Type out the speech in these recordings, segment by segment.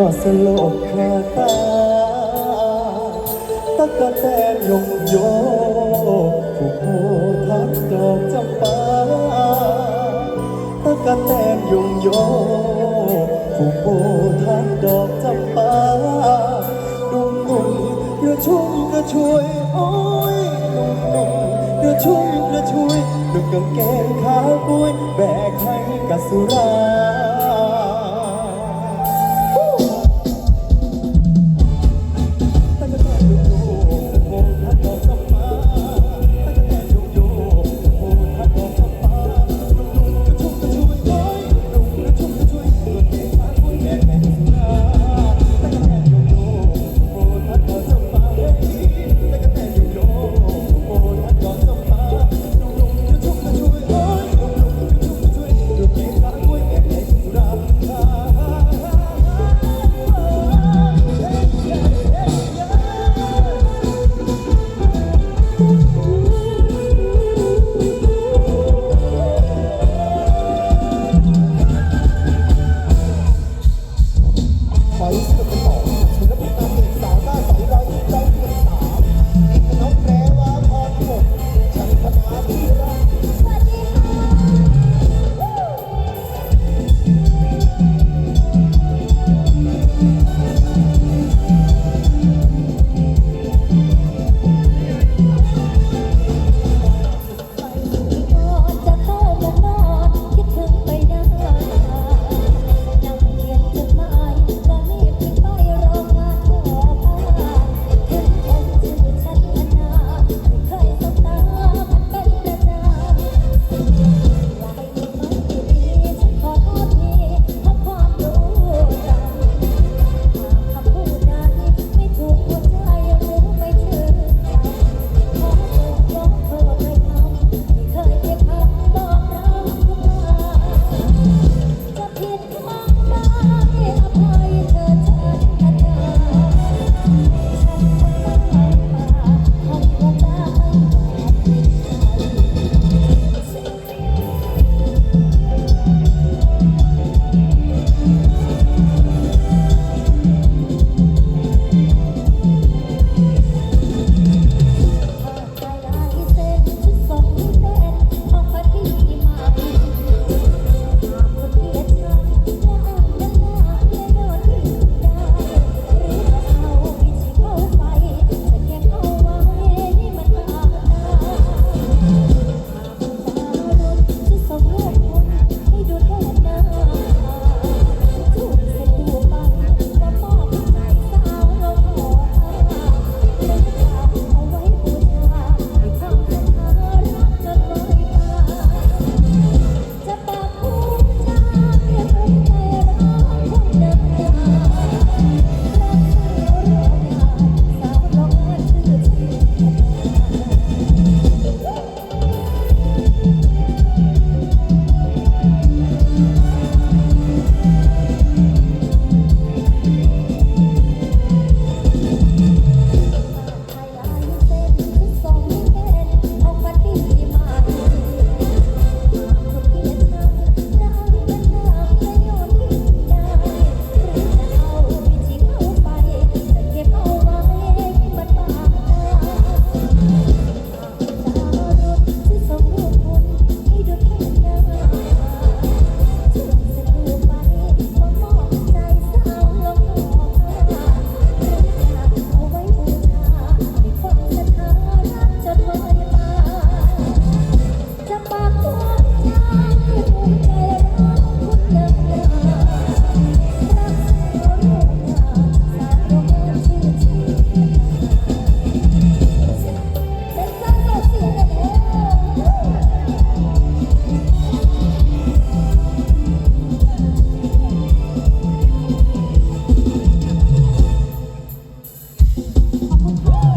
ก็สลบคาตาตะกะแตนยงโยกถูกโพทักดอกจำปาตะกะแตนยงโยกถูกโพทักดอกจำปาดุ่มดุ่มกระชุ่มกระชวยโอ้ยดุ่มดุ่มกระชุ่มกระชวยดุกกางเกงขาวปุ้ยแบกให้กัสุรา Woo!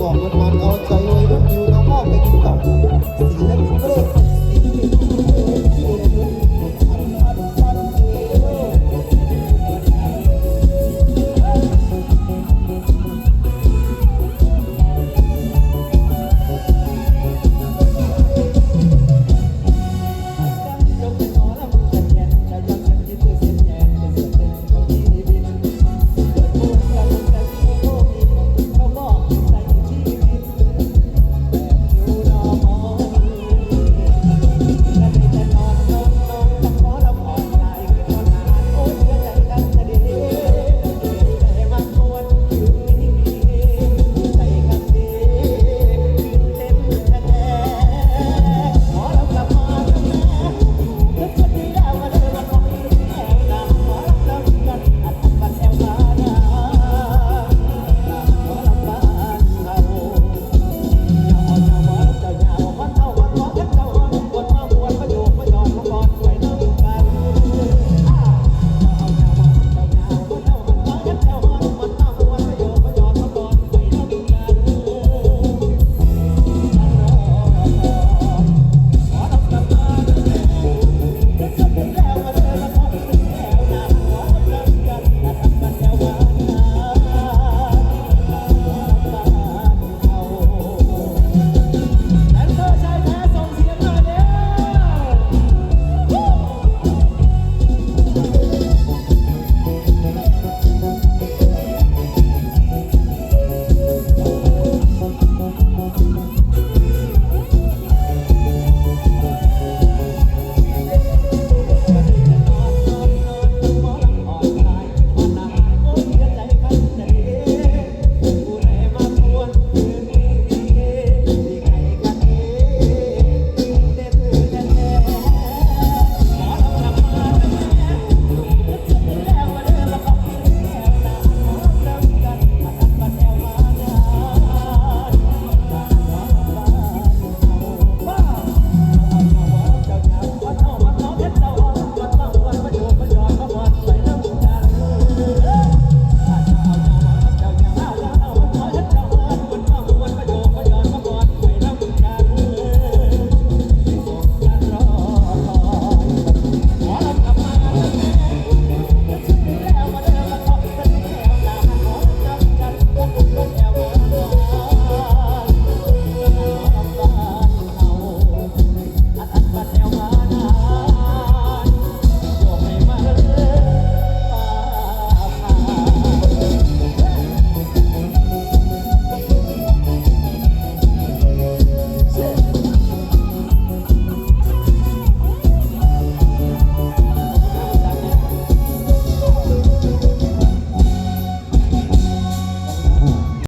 กอกมันมันเอาใจไว้รุ่นอยู่น้องมอบไปกินเก่าสีและเป็นเลข